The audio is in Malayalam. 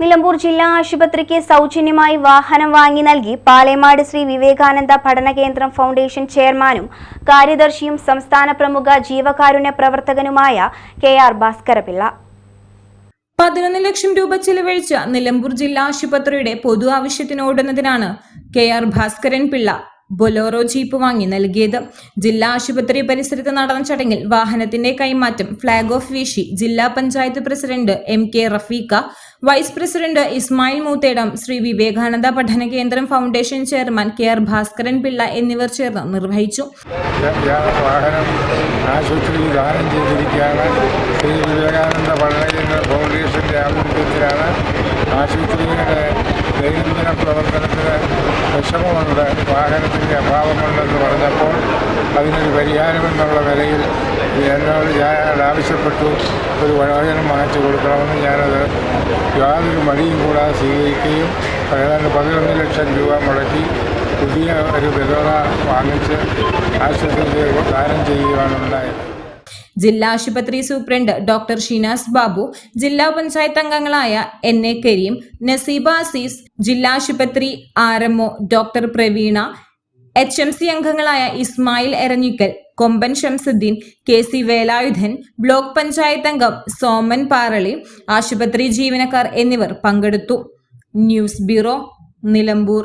Nilambur ജില്ലാ ആശുപത്രിക്ക് സൗജന്യമായി വാഹനം വാങ്ങി നൽകി പാലേമാട് ശ്രീ വിവേകാനന്ദ പഠന കേന്ദ്രം ഫൗണ്ടേഷൻ ചെയർമാനും കാര്യദർശിയും സംസ്ഥാന പ്രമുഖ ജീവകാരുണ്യ പ്രവർത്തകനുമായ കെ ആർ ഭാസ്കരപിള്ള. പതിനൊന്ന് ലക്ഷം രൂപ ചെലവഴിച്ച നിലമ്പൂർ ജില്ലാ ആശുപത്രിയുടെ പൊതു ആവശ്യത്തിനോടുന്നതിനാണ് K R Bhaskaran Pillai Bolero jeep വാങ്ങി നൽകിയത്. ജില്ലാ ആശുപത്രി പരിസരത്ത് നടന്ന ചടങ്ങിൽ വാഹനത്തിന്റെ കൈമാറ്റം ഫ്ളാഗ് ഓഫ് വീശി ജില്ലാ panchayat president M K Rafeeqa vice president Ismail Moothedam Shri Vivekananda പഠന കേന്ദ്രം foundation chairman K R Bhaskaran Pillai എന്നിവർ ചേർന്ന് നിർവഹിച്ചു. വാഹനം വിവേകാനന്ദ ആശുപത്രിയുടെ ദൈനംദിന പ്രവർത്തനത്തിന് വിഷമമുണ്ട് വാഹനത്തിന്റെ അഭാവമുണ്ടെന്ന് പറഞ്ഞപ്പോൾ അതിനൊരു പരിഹാരമെന്നുള്ള നിലയിൽ എന്നോട് ഞാൻ ആവശ്യപ്പെട്ടു. ഒരു വാഹനം മാറ്റി കൊടുക്കണമെന്ന് ഞാനത് യാതൊരു മടിയും കൂടാതെ സ്വീകരിക്കുകയും ഏതാണ്ട് പതിനൊന്ന് ലക്ഷം രൂപ മുടക്കി പുതിയ ഒരു വിതരണ വാങ്ങിച്ച് ആശുപത്രിയിൽ ദാനം ചെയ്യുകയാണ് ഉണ്ടായത് ജില്ലാ ആശുപത്രി സൂപ്രണ്ട് ഡോക്ടർ ഷിനാസ് ബാബു ജില്ലാ പഞ്ചായത്ത് അംഗങ്ങളായ എൻ എ കരീം നസീബ അസീസ് ജില്ലാ ആശുപത്രി R doctor Praveena H M C അംഗങ്ങളായ Ismail Eranhikkal Komban Shamsuddin K C Velayudhan block panchayat അംഗം സോമൻ പാറളി ആശുപത്രി ജീവനക്കാർ എന്നിവർ പങ്കെടുത്തു. News bureau Nilambur.